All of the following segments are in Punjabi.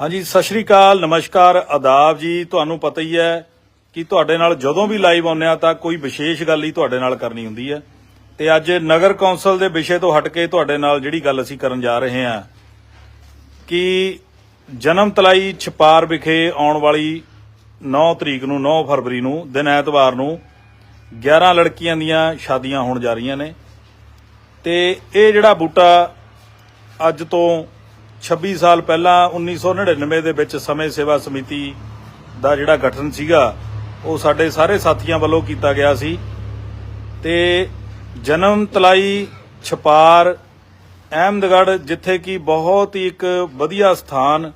ਹਾਂਜੀ, ਸਤਿ ਸ਼੍ਰੀ ਅਕਾਲ, ਨਮਸਕਾਰ, ਆਦਾਬ ਜੀ। ਤੁਹਾਨੂੰ ਪਤਾ ਹੀ ਹੈ ਕਿ ਤੁਹਾਡੇ ਨਾਲ ਜਦੋਂ ਵੀ ਲਾਈਵ ਆਉਂਦੇ ਆ ਤਾਂ ਕੋਈ ਵਿਸ਼ੇਸ਼ ਗੱਲ ਹੀ ਤੁਹਾਡੇ ਨਾਲ ਕਰਨੀ ਹੁੰਦੀ ਹੈ। ਤੇ ਅੱਜ ਨਗਰ ਕੌਂਸਲ ਦੇ ਵਿਸ਼ੇ ਤੋਂ ਹਟ ਕੇ ਤੁਹਾਡੇ ਨਾਲ ਜਿਹੜੀ ਗੱਲ ਅਸੀਂ ਕਰਨ ਜਾ ਰਹੇ ਹਾਂ ਕਿ ਜਨਮ ਤਲਾਈ ਛਪਾਰ ਵਿਖੇ ਆਉਣ ਵਾਲੀ 9 ਤਰੀਕ ਨੂੰ 9 ਫਰਵਰੀ ਨੂੰ, ਦਿਨ ਐਤਵਾਰ ਨੂੰ 11 ਲੜਕੀਆਂ ਦੀਆਂ ਸ਼ਾਦੀਆਂ ਹੋਣ ਜਾ ਰਹੀਆਂ ਨੇ। ਤੇ ਇਹ ਜਿਹੜਾ ਬੂਟਾ ਅੱਜ ਤੋਂ 26 ਸਾਲ ਪਹਿਲਾਂ 1999 ਦੇ ਵਿੱਚ ਸਮੇਂ ਸੇਵਾ ਸਮਿਤੀ ਦਾ ਜਿਹੜਾ ਗਠਨ ਸੀਗਾ ਉਹ ਸਾਡੇ ਸਾਰੇ ਸਾਥੀਆਂ ਵੱਲੋਂ ਕੀਤਾ ਗਿਆ ਸੀ। ਤੇ ਜਨਮ ਤਲਾਈ ਛਪਾਰ ਅਹਿਮਦਗੜ੍ਹ ਜਿੱਥੇ ਕਿ ਬਹੁਤ ਹੀ ਇੱਕ ਵਧੀਆ ਸਥਾਨ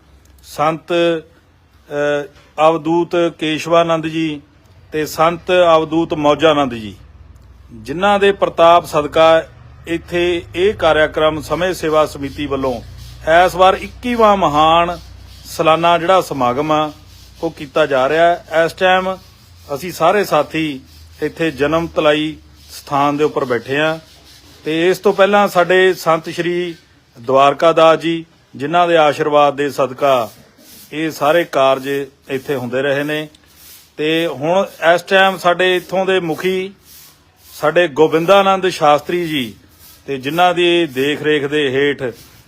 ਸੰਤ ਅ, ਅਵਧੂਤ ਕੇਸ਼ਵਾਨੰਦ ਜੀ ਤੇ ਸੰਤ ਅਵਧੂਤ ਮੌਜਾਨੰਦ ਜੀ ਜਿਨ੍ਹਾਂ ਦੇ ਪ੍ਰਤਾਪ ਸਦਕਾ ਇੱਥੇ ਇਹ ਕਾਰਿਆਕਰਮ ਸਮੇਂ ਸੇਵਾ ਸਮਿਤੀ ਵੱਲੋਂ ਇਸ ਵਾਰ 21ਵਾਂ ਮਹਾਨ ਸਾਲਾਨਾ ਜਿਹੜਾ ਸਮਾਗਮ ਆ, ਉਹ ਕੀਤਾ ਜਾ ਰਿਹਾ ਹੈ। ਇਸ ਟਾਈਮ ਅਸੀਂ ਸਾਰੇ ਸਾਥੀ ਇੱਥੇ ਜਨਮ ਤਲਾਈ ਸਥਾਨ ਦੇ ਉੱਪਰ ਬੈਠੇ ਆ ਤੇ ਇਸ ਤੋਂ ਪਹਿਲਾਂ ਸਾਡੇ ਸੰਤ ਸ਼੍ਰੀ ਦਵਾਰਕਾ ਦਾਸ ਜੀ, ਜਿਨ੍ਹਾਂ ਦੇ ਆਸ਼ੀਰਵਾਦ ਦੇ ਸਦਕਾ ਇਹ ਸਾਰੇ ਕਾਰਜ ਇੱਥੇ ਹੁੰਦੇ ਰਹੇ ਨੇ। ਤੇ ਹੁਣ ਇਸ ਟਾਈਮ ਸਾਡੇ ਇੱਥੋਂ ਦੇ ਮੁਖੀ ਸਾਡੇ ਗੋਬਿੰਦਾਨੰਦ ਸ਼ਾਸਤਰੀ ਜੀ ਤੇ ਜਿਨ੍ਹਾਂ ਦੀ ਦੇਖ ਰੇਖ ਦੇ ਹੇਠ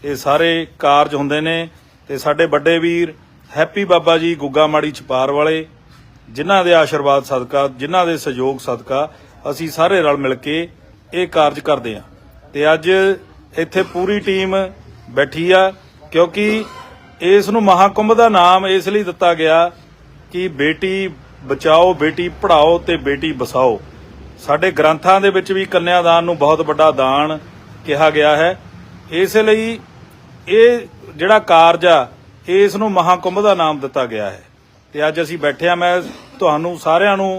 ਇਹ ਸਾਰੇ ਕਾਰਜ ਹੁੰਦੇ ਨੇ ਤੇ ਸਾਡੇ ਵੱਡੇ ਵੀਰ ਹੈਪੀ ਬਾਬਾ ਜੀ ਗੁੱਗਾ ਮਾੜੀ ਛਪਾਰ ਵਾਲੇ, ਜਿਨ੍ਹਾਂ ਦੇ ਆਸ਼ੀਰਵਾਦ ਸਦਕਾ, ਜਿਨ੍ਹਾਂ ਦੇ ਸਹਿਯੋਗ ਸਦਕਾ ਅਸੀਂ ਸਾਰੇ ਰਲ ਮਿਲ ਕੇ ਇਹ ਕਾਰਜ ਕਰਦੇ ਹਾਂ। ਤੇ ਅੱਜ ਇੱਥੇ ਪੂਰੀ ਟੀਮ ਬੈਠੀ ਆ, ਕਿਉਂਕਿ ਇਸ ਨੂੰ ਮਹਾਕੁੰਭ ਦਾ ਨਾਮ ਇਸ ਲਈ ਦਿੱਤਾ ਗਿਆ ਕਿ ਬੇਟੀ ਬਚਾਓ, ਬੇਟੀ ਪੜਾਓ ਤੇ ਬੇਟੀ ਬਸਾਓ ਸਾਡੇ ਗ੍ਰੰਥਾਂ ਦੇ ਵਿੱਚ ਵੀ ਕੰਨਿਆਦਾਨ ਨੂੰ ਬਹੁਤ ਵੱਡਾ ਦਾਨ ਕਿਹਾ ਗਿਆ ਹੈ। ਇਸ ਲਈ ਇਹ ਜਿਹੜਾ ਕਾਰਜ ਆ ਇਸ ਨੂੰ ਮਹਾਕੁੰਭ ਦਾ ਨਾਮ ਦਿੱਤਾ ਗਿਆ ਹੈ ਤੇ ਅੱਜ ਅਸੀਂ ਬੈਠੇ ਆ ਮੈਂ ਤੁਹਾਨੂੰ ਸਾਰਿਆਂ ਨੂੰ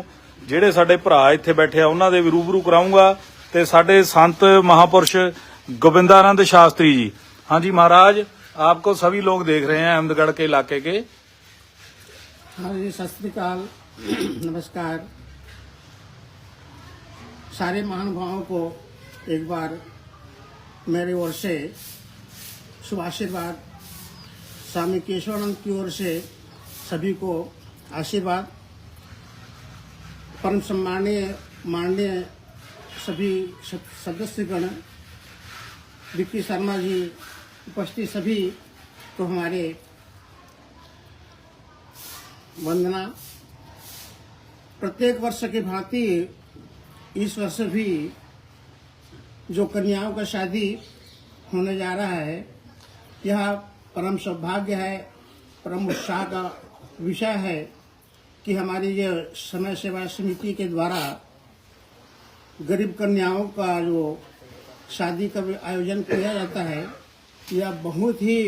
ਜਿਹੜੇ ਸਾਡੇ ਭਰਾ ਇੱਥੇ ਬੈਠੇ ਆ ਉਹਨਾਂ ਦੇ ਵੀ ਰੂਬਰੂ ਕਰਾਉਂਗਾ ਤੇ ਸਾਡੇ ਸੰਤ ਮਹਾਪੁਰਸ਼ गोविंदानंद शास्त्री जी हाँ जी महाराज आपको सभी लोग देख रहे हैं अहमदगढ़ के इलाके के हाँ जी सत श्रीकाल नमस्कार सारे महानुभावों को एक बार मेरे ओर से शुभ आशीर्वाद स्वामी केशवानंद की ओर से सभी को आशीर्वाद। परम सम्मानीय माननीय सभी सदस्यगण, विक्की शर्मा जी, उपस्थित सभी को हमारे वंदना। प्रत्येक वर्ष की भांति इस वर्ष भी जो कन्याओं का शादी होने जा रहा है यह परम सौभाग्य है, परम उत्साह का विषय है कि हमारी ये समय सेवा समिति के द्वारा गरीब कन्याओं का जो शादी का आयोजन किया जाता है, यह बहुत ही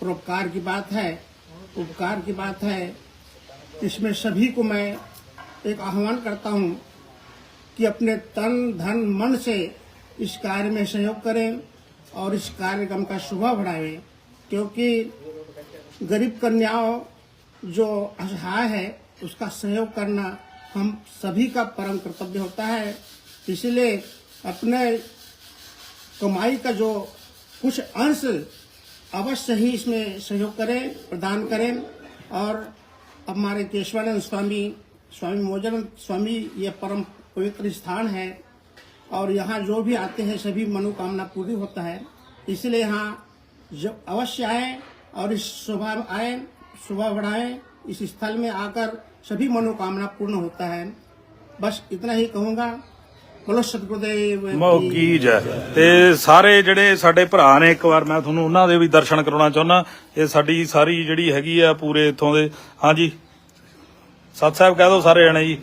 परोपकार की बात है, उपकार की बात है। इसमें सभी को मैं एक आह्वान करता हूँ कि अपने तन, धन, मन से इस कार्य में सहयोग करें। और इस कार्यक्रम का शोभा बढ़ाएँ, क्योंकि गरीब कन्याओं जो असहाय है, उसका सहयोग करना हम सभी का परम कर्तव्य होता है। इसलिए अपने कमाई का जो कुछ अंश अवश्य ही इसमें सहयोग करें, प्रदान करें। और हमारे केशवानंद स्वामी स्वामी मोजानंद स्वामी, ये परम पवित्र स्थान है। और यहाँ जो भी आते हैं सभी मनोकामना पूरी होता है इसलिए यहाँ जो अवश्य आए और इस शोभा में आए शोभा बढ़ाएं इस स्थल में आकर सभी मनोकामना पूर्ण होता है बस इतना ही कहूँगा बोलो सतगुरुदेव ਮੋਕੀ ਜੈ ਤੇ ਸਾਰੇ ਜਿਹੜੇ ਸਾਡੇ ਭਰਾ ਨੇ ਇੱਕ ਵਾਰ ਮੈਂ ਤੁਹਾਨੂੰ ਉਹਨਾਂ ਦੇ ਵੀ ਦਰਸ਼ਨ ਕਰਾਉਣਾ ਚਾਹੁੰਦਾ ਇਹ ਸਾਡੀ ਸਾਰੀ ਜਿਹੜੀ ਹੈਗੀ ਆ ਪੂਰੇ ਇੱਥੋਂ ਦੇ ਹਾਂਜੀ ਸਤ ਸਾਹਿਬ ਕਹਿ ਦਿਓ ਸਾਰੇ ਜਣੇ ਜੀ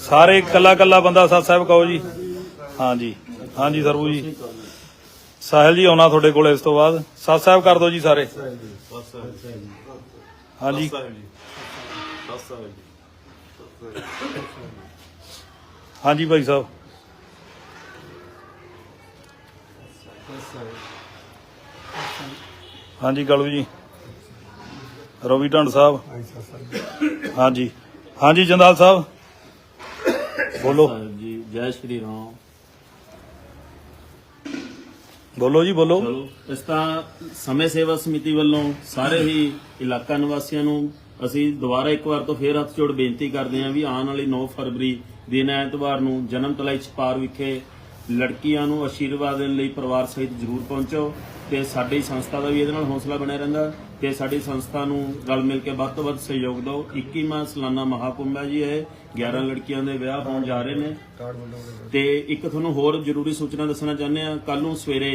ਸਾਰੇ ਕੱਲਾ ਕੱਲਾ ਬੰਦਾ ਸਤ ਸਾਹਿਬ ਕਹੋ ਜੀ ਹਾਂਜੀ। ਹਾਂਜੀ ਸਰਬੂ ਜੀ। ਸਾਹਿਲ ਜੀ ਆਉਣਾ ਤੁਹਾਡੇ ਕੋਲ ਇਸ ਤੋਂ ਬਾਅਦ। ਸਤ ਸਾਹਿਬ ਕਰ ਦਿਓ ਜੀ ਸਾਰੇ। ਹਾਂਜੀ। ਹਾਂਜੀ ਭਾਈ ਸਾਹਿਬ। ਹਾਂਜੀ ਗਲੂ ਜੀ। ਰਵੀ ਢੰਡ ਸਾਹਿਬ। ਹਾਂਜੀ ਹਾਂਜੀ। ਜੰਦਾਲ ਸਾਹਿਬ। ਬੋਲੋ। ਜੀ ਜੈ ਸ਼੍ਰੀ ਰਾਮ। ਬੋਲੋ ਜੀ, ਬੋਲੋ। ਚਲੋ, ਇਸ ਤਰ੍ਹਾਂ ਸਮੇਂ ਸੇਵਾ ਸਮਿਤੀ ਵੱਲੋਂ ਸਾਰੇ ਹੀ ਇਲਾਕਾ ਨਿਵਾਸੀਆਂ ਨੂੰ ਅਸੀਂ ਦੁਬਾਰਾ ਇੱਕ ਵਾਰ ਤੋਂ ਫੇਰ ਹੱਥ ਜੋੜ ਬੇਨਤੀ ਕਰਦੇ ਹਾਂ ਵੀ ਆਉਣ ਵਾਲੀ 9 ਫਰਵਰੀ ਦਿਨ ਐਤਵਾਰ ਨੂੰ ਜਨਮ ਤਲਾਈ ਛਪਾਰ ਵਿਖੇ ਲੜਕੀਆਂ ਨੂੰ ਆਸ਼ੀਰਵਾਦ ਦੇਣ ਲਈ ਪਰਿਵਾਰ ਸਹਿਤ ਜ਼ਰੂਰ ਪਹੁੰਚੋ ਤੇ ਸਾਡੀ ਸੰਸਥਾ ਦਾ ਵੀ ਇਹਦੇ ਨਾਲ ਹੌਸਲਾ ਬਣਿਆ ਰਹਿੰਦਾ। ਤੇ ਸਾਡੀ ਸੰਸਥਾ ਨੂੰ ਰਲ ਮਿਲ ਕੇ ਵੱਧ ਤੋਂ ਵੱਧ ਸਹਿਯੋਗ ਦਿਓ। 21ਵਾਂ ਸਾਲਾਨਾ ਮਹਾਕੁੰਭ ਹੈ ਜੀ ਇਹ। 11 ਲੜਕੀਆਂ ਦੇ ਵਿਆਹ ਹੋਣ ਜਾ ਰਹੇ ਨੇ। ਤੇ ਇੱਕ ਤੁਹਾਨੂੰ ਹੋਰ ਜ਼ਰੂਰੀ ਸੂਚਨਾ ਦੱਸਣਾ ਚਾਹੁੰਦੇ ਆ ਕੱਲ ਨੂੰ ਸਵੇਰੇ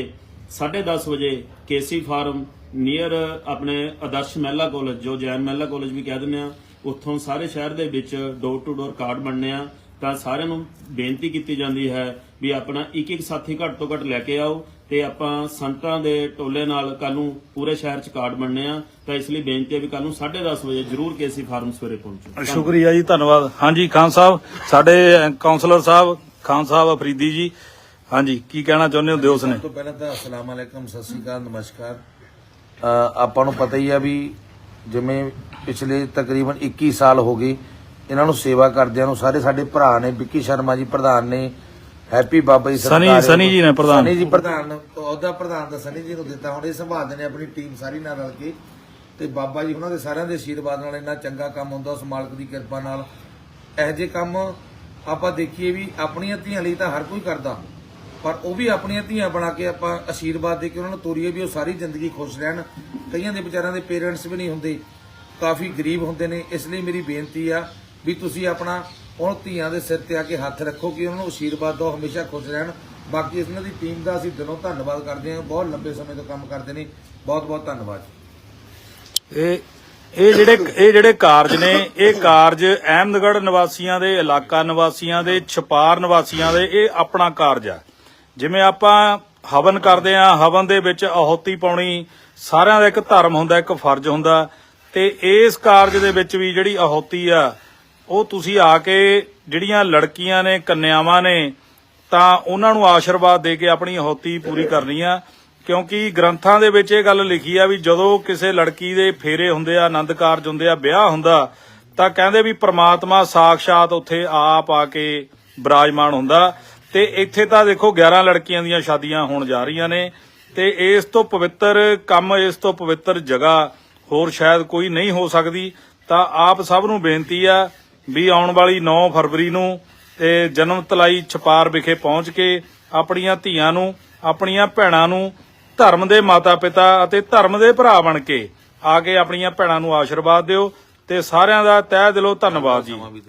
10:30 ਵਜੇ ਕੇਸੀ ਫਾਰਮ ਨੀਅਰ ਆਪਣੇ ਆਦਰਸ਼ ਮਹਿਲਾ ਕਾਲਜ, ਜੋ ਜੈਨ ਮਹਿਲਾ ਕਾਲਜ ਵੀ ਕਹਿ ਦਿੰਦੇ ਆ ਉੱਥੋਂ ਸਾਰੇ ਸ਼ਹਿਰ ਦੇ ਵਿੱਚ ਡੋਰ ਟੂ ਡੋਰ ਕਾਰਡ ਬਣਨੇ ਆ। ਤਾਂ ਸਾਰਿਆਂ ਨੂੰ ਬੇਨਤੀ ਕੀਤੀ ਜਾਂਦੀ ਹੈ ਵੀ ਆਪਣਾ ਇੱਕ ਇੱਕ ਸਾਥੀ ਘੱਟ ਤੋਂ ਘੱਟ ਲੈ ਕੇ ਆਓ ਤੇ ਆਪਾਂ ਸੰਤਾਂ ਦੇ ਟੋਲੇ ਨਾਲ ਕੱਲ ਨੂੰ ਪੂਰੇ ਸ਼ਹਿਰ 'ਚ ਕਾਰਡ ਬਣਨੇ ਆ। ਤਾਂ ਇਸ ਲਈ ਬੇਨਤੀ ਹੈ ਵੀ ਕੱਲ ਨੂੰ 10:30 ਵਜੇ ਜ਼ਰੂਰ ਕੇਸੀ ਫਾਰਮ ਸਵੇਰੇ ਪਹੁੰਚੋ। ਸ਼ੁਕਰੀਆ ਜੀ ਧੰਨਵਾਦ। ਹਾਂਜੀ ਖਾਨ ਸਾਹਿਬ ਸਾਡੇ ਕਾਉਂਸਲਰ ਸਾਹਿਬ ਖਾਨ ਸਾਹਿਬ ਅਫਰੀਦੀ ਜੀ। ਹਾਂਜੀ ਕੀ ਕਹਿਣਾ ਚਾਹੁੰਦੇ ਹੋ? ਦਿਓ ਨੇ ਤੋਂ ਪਹਿਲਾਂ ਤਾਂ ਅਸਲਾਮ ਅਲੈਕਮ ਸਤਿ ਸ਼੍ਰੀ ਅਕਾਲ ਨਮਸਕਾਰ। ਆਪਾਂ ਨੂੰ ਪਤਾ ਹੀ ਆ ਵੀ ਜਿਵੇਂ ਪਿਛਲੇ ਤਕਰੀਬਨ 21 ਸਾਲ ਹੋ ਗਏ ਇਹਨਾਂ ਨੂੰ ਸੇਵਾ ਕਰਦਿਆਂ ਨੂੰ ਸਾਰੇ ਸਾਡੇ ਭਰਾ ਨੇ ਵਿੱਕੀ ਸ਼ਰਮਾ ਜੀ ਪ੍ਰਧਾਨ ਨੇ ਹੈਪੀ ਬਾਬਾ ਜੀ ਸਨੀ- ਸਰਦਾਰ ਸਨੀ ਜੀ ਨੇ ਪ੍ਰਧਾਨ। ਸਨੀ ਜੀ ਪ੍ਰਧਾਨ ਉਹਦਾ ਪ੍ਰਧਾਨ ਤਾਂ ਸਨੀ ਜੀ ਨੂੰ ਦਿੱਤਾ। ਹੁਣ ਇਹ ਸੰਭਾਲਦੇ ਨੇ ਆਪਣੀ ਟੀਮ ਸਾਰੀ ਨਾਲ ਰਲ ਕੇ। ਤੇ ਬਾਬਾ ਜੀ ਉਹਨਾਂ ਦੇ ਸਾਰਿਆਂ ਦੇ ਆਸ਼ੀਰਵਾਦ ਨਾਲ ਇੰਨਾ ਚੰਗਾ ਕੰਮ ਹੁੰਦਾ ਉਸ ਮਾਲਕ ਦੀ ਕਿਰਪਾ ਨਾਲ। ਇਹੋ ਜਿਹੇ ਕੰਮ ਆਪਾਂ ਦੇਖੀਏ ਵੀ ਆਪਣੀਆਂ ਧੀਆਂ ਲਈ ਤਾਂ ਹਰ ਕੋਈ ਕਰਦਾ। ਪਰ ਉਹ ਵੀ ਆਪਣੀਆਂ ਧੀਆਂ ਬਣਾ ਕੇ ਆਪਾਂ ਆਸ਼ੀਰਵਾਦ ਦੇ ਕੇ ਉਹਨਾਂ ਨੂੰ ਤੋਰੀਏ ਵੀ ਉਹ ਸਾਰੀ ਜ਼ਿੰਦਗੀ ਖੁਸ਼ ਰਹਿਣ। ਕਈਆਂ ਦੇ ਵਿਚਾਰਿਆਂ ਦੇ ਪੇਰੈਂਟਸ ਵੀ ਨਹੀਂ ਹੁੰਦੇ। ਕਾਫੀ ਗਰੀਬ ਹੁੰਦੇ ਨੇ। ਇਸ ਲਈ ਮੇਰੀ ਬੇਨਤੀ ਆ ਵੀ ਤੁਸੀਂ ਆਪਣਾ ਉਹ ਧੀਆਂ ਦੇ ਸਿਰ ਤੇ ਆ ਕੇ ਹੱਥ ਰੱਖੋ ਕਿ ਉਹਨਾਂ ਨੂੰ ਆਸ਼ੀਰਵਾਦ ਦਿਓ, ਹਮੇਸ਼ਾ ਖੁਸ਼ ਰਹਿਣ। ਬਾਕੀ ਇਹਨਾਂ ਦੀ ਟੀਮ ਦਾ ਅਸੀਂ ਦਿਲੋਂ ਧੰਨਵਾਦ ਕਰਦੇ ਹਾਂ। ਬਹੁਤ ਲੰਬੇ ਸਮੇਂ ਤੋਂ ਕੰਮ ਕਰਦੇ ਨੇ। ਬਹੁਤ ਬਹੁਤ ਧੰਨਵਾਦ ਇਹ ਇਹ ਜਿਹੜੇ ਇਹ ਜਿਹੜੇ ਕਾਰਜ ਨੇ, ਇਹ ਕਾਰਜ ਅਹਿਮਦਗੜ੍ਹ ਨਿਵਾਸੀਆਂ ਦੇ, ਇਲਾਕਾ ਨਿਵਾਸੀਆਂ ਦੇ, ਛਪਾਰ ਨਿਵਾਸੀਆਂ ਦੇ, ਇਹ ਆਪਣਾ ਕਾਰਜ ਆ। ਜਿਵੇਂ ਆਪਾਂ ਹਵਨ ਕਰਦੇ ਆ ਹਵਨ ਦੇ ਵਿੱਚ ਆਹੂਤੀ ਪਾਉਣੀ, ਸਾਰਿਆਂ ਦਾ ਇੱਕ ਧਰਮ ਹੁੰਦਾ, ਇੱਕ ਫਰਜ਼ ਹੁੰਦਾ। ਤੇ ਇਸ ਕਾਰਜ ਦੇ ਵਿੱਚ ਵੀ ਜਿਹੜੀ ਆਹੂਤੀ ਆ ਉਹ ਤੁਸੀਂ ਆ ਕੇ ਜਿਹੜੀਆਂ ਲੜਕੀਆਂ ਨੇ, ਕੰਨਿਆਵਾਂ ਨੇ, ਤਾਂ ਉਹਨਾਂ ਨੂੰ ਆਸ਼ੀਰਵਾਦ ਦੇ ਕੇ ਆਪਣੀ ਆਹੂਤੀ ਪੂਰੀ ਕਰਨੀ ਆ। ਕਿਉਂਕਿ ਗ੍ਰੰਥਾਂ ਦੇ ਵਿੱਚ ਇਹ ਗੱਲ ਲਿਖੀ ਆ ਵੀ ਜਦੋਂ ਕਿਸੇ ਲੜਕੀ ਦੇ ਫੇਰੇ ਹੁੰਦੇ ਆ, ਆਨੰਦ ਕਾਰਜ ਹੁੰਦੇ ਆ, ਵਿਆਹ ਹੁੰਦਾ, ਤਾਂ ਕਹਿੰਦੇ ਵੀ ਪ੍ਰਮਾਤਮਾ ਸਾਖਸ਼ਾਤ ਉੱਥੇ ਆਪ ਆ ਕੇ ਬਿਰਾਜਮਾਨ ਹੁੰਦਾ। ਤੇ ਇੱਥੇ ਤਾਂ ਦੇਖੋ 11 ਲੜਕੀਆਂ ਦੀਆਂ ਸ਼ਾਦੀਆਂ ਹੋਣ ਜਾ ਰਹੀਆਂ ਨੇ ਤੇ ਇਸ ਤੋਂ ਪਵਿੱਤਰ ਕੰਮ, ਇਸ ਤੋਂ ਪਵਿੱਤਰ ਜਗ੍ਹਾ ਹੋਰ ਸ਼ਾਇਦ ਕੋਈ ਨਹੀਂ ਹੋ ਸਕਦੀ। ਤਾਂ ਆਪ ਸਭ ਨੂੰ ਬੇਨਤੀ ਆ ਵੀ ਆਉਣ ਵਾਲੀ 9 ਫਰਵਰੀ ਨੂੰ ਤੇ ਜਨਮ ਤਲਾਈ ਛਪਾਰ ਵਿਖੇ ਪਹੁੰਚ ਕੇ ਆਪਣੀਆਂ ਧੀਆਂ ਨੂੰ, ਆਪਣੀਆਂ ਭੈਣਾਂ ਨੂੰ ਧਰਮ ਦੇ ਮਾਤਾ ਪਿਤਾ ਅਤੇ ਧਰਮ ਦੇ ਭਰਾ ਬਣ ਕੇ ਆ ਕੇ ਆਪਣੀਆਂ ਭੈਣਾਂ ਨੂੰ ਆਸ਼ੀਰਵਾਦ ਦਿਓ ਤੇ ਸਾਰਿਆਂ ਦਾ ਤਹਿ ਦਿਲੋਂ ਧੰਨਵਾਦ ਜੀ।